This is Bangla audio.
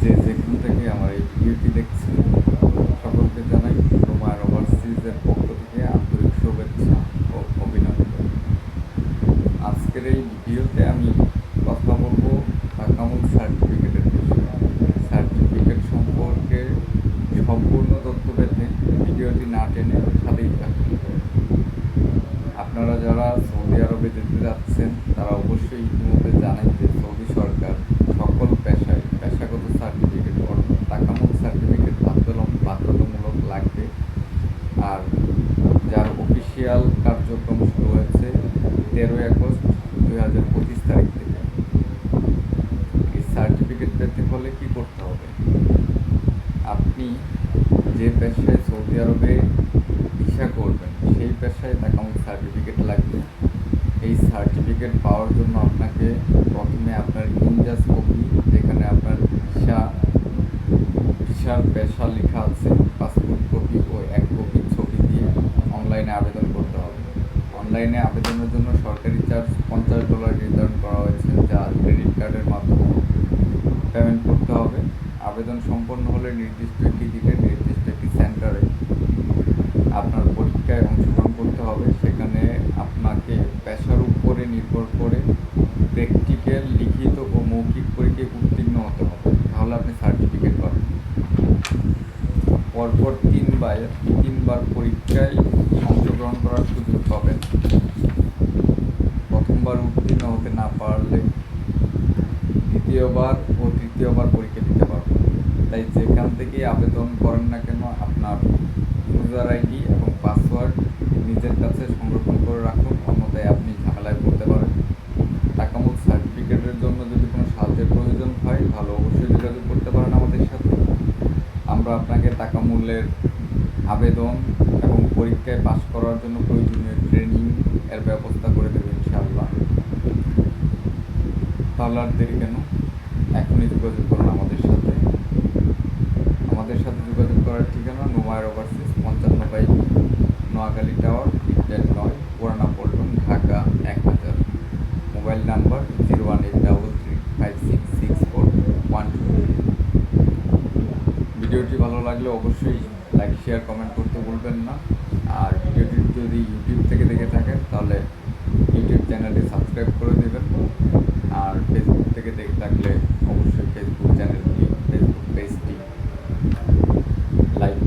যে যেখান থেকে আমার এই ভিডিওটি দেখছেন, সকলকে জানাই রোমার ওভারসিজের পক্ষ থেকে আন্তরিক শুভেচ্ছা ও অভিনন্দন। আজকের এই ভিডিওতে আমি কথা বলব তাকামুল সার্টিফিকেটের বিষয়ে। সার্টিফিকেট সম্পর্কে সম্পূর্ণ তথ্য পেতে ভিডিওটি না টেনে সাথেই থাকুন। আপনারা যারা সৌদি আরবে যেতে যাচ্ছেন, তারা অবশ্যই ইতিমধ্যে জানেন যে সৌদি সরকার সকল পেশায় পেশাগত সার্টিফিকেট অর্থাৎ টাকামুল সার্টিফিকেট বাধ্যতামূলক লাগবে আর যার অফিসিয়াল কার্যক্রম শুরু হয়েছে তেরোই আগস্ট দুই হাজার পঁচিশ তারিখ থেকে। এই সার্টিফিকেট পেতে হলে কি করতে হবে? আপনি যে পেশায় সৌদি আরবে ভিসা করবেন, সেই পেশায় তাকামুল সার্টিফিকেট লাগবে। এই সার্টিফিকেট পাওয়ার জন্য আপনাকে প্রথমে আপনার ইনজাস কপি যেখানে আপনার ভিসা ভিসার পেশা লেখা আছে পাসপোর্ট কপি ও এক কপি ছবি দিয়ে অনলাইনে আবেদন করতে হবে অনলাইনে আবেদনের জন্য সরকারি চার্জ পঞ্চাশ ডলার নির্ধারণ করা হয়েছে, যা ক্রেডিট কার্ডের মাধ্যমে পেমেন্ট করতে হবে। আবেদন সম্পন্ন হলে নির্দিষ্ট একটি দিনে নির্দিষ্ট একটি সেন্টারে আপনার পরীক্ষায় অংশগ্রহণ করতে হবে। সেখানে আপনাকে পেশার উপরে নির্ভর করে প্র্যাকটিক্যাল লিখিত ও মৌখিক পরীক্ষায় উত্তীর্ণ হতে হবে তাহলে আপনি সার্টিফিকেট পাবেন পরপর তিনবার পরীক্ষায় অংশগ্রহণ করার সুযোগ পাবেন। প্রথমবার উত্তীর্ণ হতে না পারলে দ্বিতীয়বার ও তৃতীয়বার পরীক্ষা দিতে পারবেন। তাই যেখান থেকে আবেদন করেন না কেন, আপনার ইউজার আইডি এবং পাসওয়ার্ড নিজের কাছে সংরক্ষণ করে রাখুন, অন্যথায় আপনি ঝামেলায় পড়তে পারেন টাকামুখ সার্টিফিকেটের জন্য যদি কোনো সাহায্যের প্রয়োজন হয়, তাহলে অবশ্যই যোগাযোগ করতে পারেন আমাদের সাথে। আমরা আপনাকে টাকা মূল্যের আবেদন এবং পরীক্ষায় পাশ করার জন্য প্রয়োজনীয় ট্রেনিং এর ব্যবস্থা করে দেবো ইনশাআল্লাহ। তাহলে আর দেরি কেন? এখনই যোগাযোগ করুন আমাদের সাথে। আমাদের সাথে যোগাযোগ করার ঠিকানা নোমায়ের ওভারসিজ পঞ্চান্ন বাই নোয়াখালী টাওয়ার ইন্টার নয়, পুরানা পল্টন, ঢাকা এক হাজার। Mobile number zero one eight double three five six six four one two. ভিডিওটি ভালো লাগলে অবশ্যই লাইক শেয়ার কমেন্ট করতে ভুলবেন না। আর ভিডিওটি যদি ইউটিউব থেকে দেখে থাকেন, তাহলে ইউটিউব চ্যানেলটি সাবস্ক্রাইব করে দেবেন। আর ফেসবুক থেকে দেখে থাকলে অবশ্যই ফেসবুক চ্যানেলটি ফেসবুক পেজটি লাইক